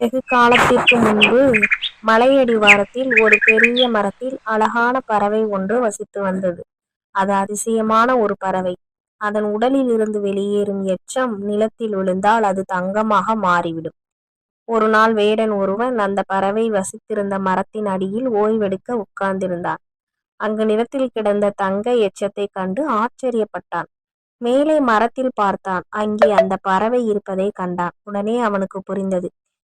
வெகு காலத்திற்கு முன்பு மலையடிவாரத்தில் ஒரு பெரிய மரத்தில் அழகான பறவை ஒன்று வசித்து வந்தது. அது அதிசயமான ஒரு பறவை. அதன் உடலில் இருந்து வெளியேறும் எச்சம் நிலத்தில் விழுந்தால் அது தங்கமாக மாறிவிடும். ஒரு நாள் வேடன் ஒருவன் அந்த பறவை வசித்திருந்த மரத்தின் அடியில் ஓய்வெடுக்க உட்கார்ந்திருந்தான். அங்கு நிலத்தில் கிடந்த தங்க எச்சத்தை கண்டு ஆச்சரியப்பட்டான். மேலே மரத்தில் பார்த்தான். அங்கே அந்த பறவை இருப்பதை கண்டான். உடனே அவனுக்கு புரிந்தது.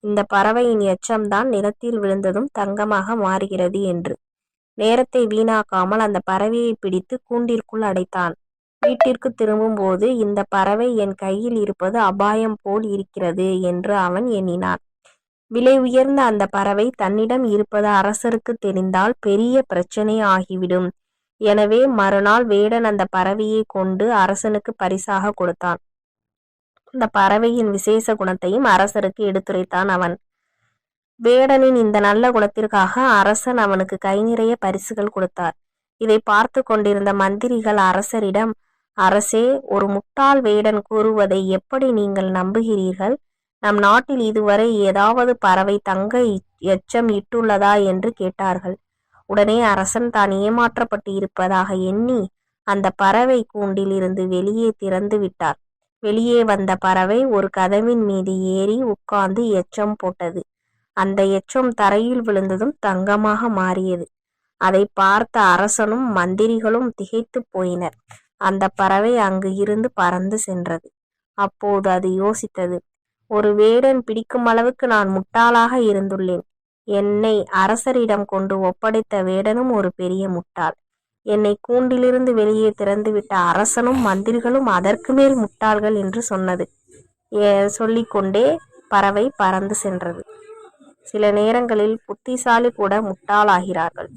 இந்த பறவையின் எச்சம்தான் நிலத்தில் விழுந்ததும் தங்கமாக மாறுகிறது என்று. நேரத்தை வீணாக்காமல் அந்த பறவையை பிடித்து கூண்டிற்குள் அடைத்தான். வீட்டிற்கு திரும்பும்போது இந்த பறவை என் கையில் இருப்பது அபாயம் போல் இருக்கிறது என்று அவன் எண்ணினான். விலை உயர்ந்த அந்த பறவை தன்னிடம் இருப்பது அரசருக்கு தெரிந்தால் பெரிய பிரச்சனை ஆகிவிடும். எனவே மறுநாள் வேடன் அந்த பறவையை கொண்டு அரசனுக்கு பரிசாக கொடுத்தான். அந்த பறவையின் விசேஷ குணத்தையும் அரசருக்கு எடுத்துரைத்தான் அவன். வேடனின் இந்த நல்ல குணத்திற்காக அரசன் அவனுக்கு கை நிறைய பரிசுகள் கொடுத்தார். இதை பார்த்து கொண்டிருந்த மந்திரிகள் அரசரிடம் அரசே ஒரு முட்டாள் வேடன் கூறுவதை எப்படி நீங்கள் நம்புகிறீர்கள்? நம் நாட்டில் இதுவரை ஏதாவது பறவை தங்க எச்சம் இட்டுள்ளதா? என்று கேட்டார்கள். உடனே அரசன் தான் ஏமாற்றப்பட்டு இருப்பதாக எண்ணி அந்த பறவை கூண்டில் இருந்து வெளியே திறந்து விட்டார். வெளியே வந்த பறவை ஒரு கதவின் மீது ஏறி உட்கார்ந்து எச்சம் போட்டது. அந்த எச்சம் தரையில் விழுந்ததும் தங்கமாக மாறியது. அதை பார்த்த அரசனும் மந்திரிகளும் திகைத்து போயினர். அந்த பறவை அங்கு இருந்து பறந்து சென்றது. அப்போது அது யோசித்தது ஒரு வேடன் பிடிக்கும் அளவுக்கு நான் முட்டாளாக இருந்துள்ளேன். என்னை அரசரிடம் கொண்டு ஒப்படைத்த வேடனும் ஒரு பெரிய முட்டாள். என்னை கூண்டிலிருந்து வெளியே திறந்துவிட்ட அரசனும் மந்திரிகளும் அதற்கு மேல் முட்டாள்கள் என்று சொன்னது. சொல்லிக்கொண்டே பறவை பறந்து சென்றது. சில நேரங்களில் புத்திசாலி கூட முட்டாளாகிறார்கள்.